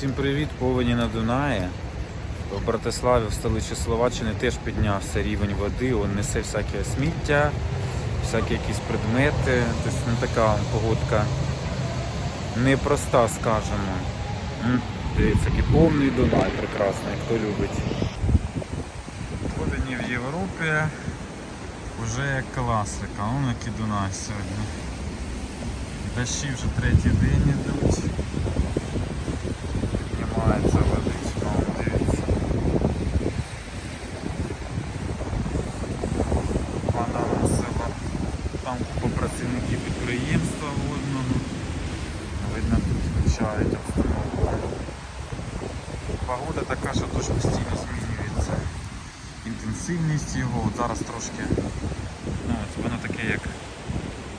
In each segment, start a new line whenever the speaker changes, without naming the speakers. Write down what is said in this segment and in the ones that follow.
Всім привіт, повені на Дунаї. В Братиславі, в столиці Словаччини, теж піднявся рівень води, он несе всяке сміття, всякі якісь предмети. Тобто не така погодка непроста, скажімо. Дивіться, який повний Дунай прекрасний, хто любить. Повені в Європі вже як класика. Он який Дунай сьогодні. Дощі вже третій день ідуть. Там купа працівників підприємства водного. Видно, тут включають обстановку. Погода така, що дощ постійно змінюється. Інтенсивність його от зараз трошки. Ну, от воно таке як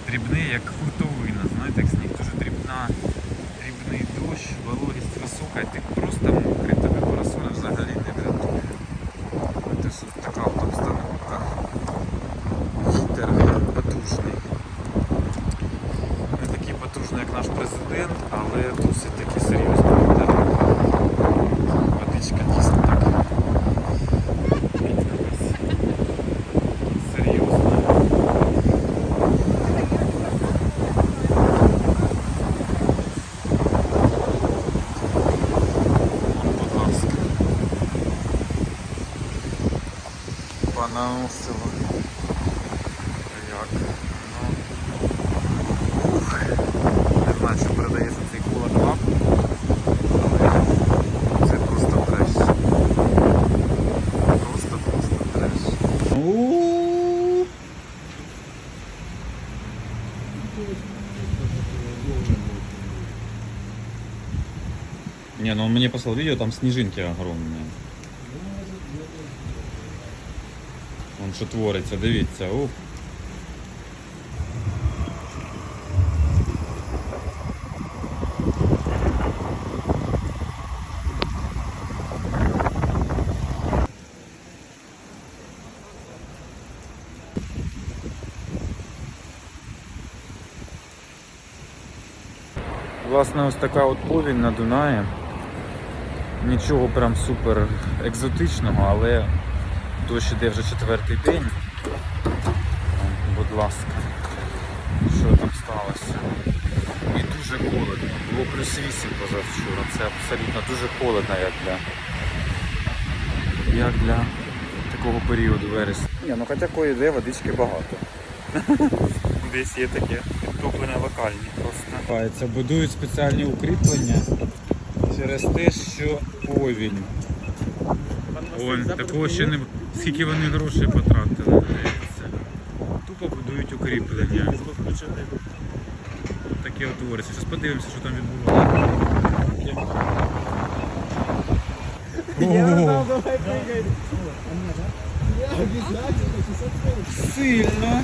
дрібне, як хуртовина, знаєте, як сніг дуже дрібна, дрібний дощ, вологість висока, ти наш президент, але досить таки серйозний вітер. Водичка дійсно так. Серйозна. Будь ласка. Понаносило. Не, ну он мне послал видео, там снежинки огромные. Вон що твориться, дивіться. Ух. Власне, ось така от повінь на Дунаї. Нічого прям супер екзотичного, але дощ іде вже четвертий день. Будь ласка, що там сталося? І дуже холодно. Було плюс 8 позавчора. Це абсолютно дуже холодно, як для, як для такого періоду вересня. Ні, ну хоча кої йде, водички багато. Десь є таке підтоплення локальні просто. Будують спеціальні укріплення через те, що повінь. Вон, такого ще не скільки вони грошей потратили. Дивіться. Тупо будують укріплення. Таке от твориться. Зараз подивимося, що там відбувається. Сильно.